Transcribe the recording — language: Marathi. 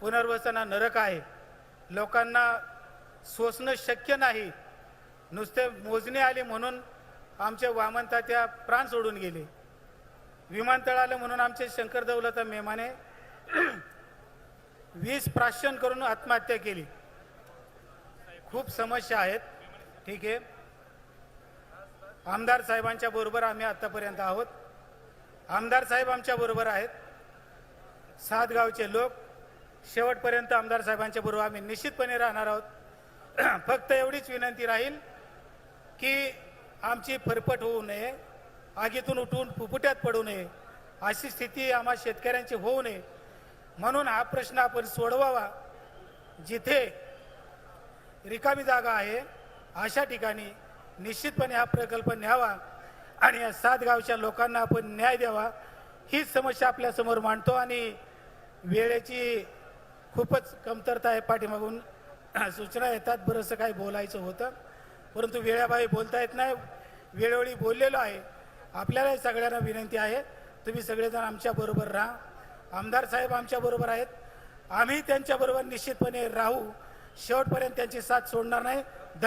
पुनर्वसन हा नरक आहे. लोकांना सोसणं शक्य नाही. नुसते मोजणे आले म्हणून आमच्या वामनतात्या प्राण सोडून गेले. विमानतळ आलं म्हणून आमचे शंकर दौलता मेमाने वीस प्राशन करून आत्महत्या केली. खूप समस्या आहेत. ठीक आहे. आमदार साहेबांच्या बरोबर आम्ही आतापर्यंत आहोत. आमदार साहेब आमच्या बरोबर आहेत. सात गावचे लोक शेवटपर्यंत आमदार साहेबांच्या बरोबर आम्ही निश्चितपणे राहणार आहोत. फक्त एवढीच विनंती राहील की आमची फरफट होऊ नये आगीतून उठून फुफुट्यात पडू नये अशी स्थिती आम्हा शेतकऱ्यांची होऊ नये. म्हणून हा प्रश्न आपण सोडवावा. जिथे रिकामी जागा आहे अशा ठिकाणी निश्चितपणे हा प्रकल्प न्यावा आणि या सात गावच्या लोकांना आपण न्याय द्यावा. हीच समस्या आपल्यासमोर मांडतो आणि वेळेची खूपच कमतरता आहे पाठीमागून. सूचना येतात बरंचसं काही बोलायचं होतं. परंतु वेळाबाई बोलता येत नाही. वेळोवेळी बोललेलो आहे. आपल्याला सगळ्यांना विनंती आहे तुम्ही सगळेजण आमच्याबरोबर राहा. आमदार साहेब आमच्याबरोबर आहेत. आम्ही त्यांच्याबरोबर निश्चितपणे राहू. शेवटपर्यंत त्यांची साथ सोडणार नाही. धन्यवाद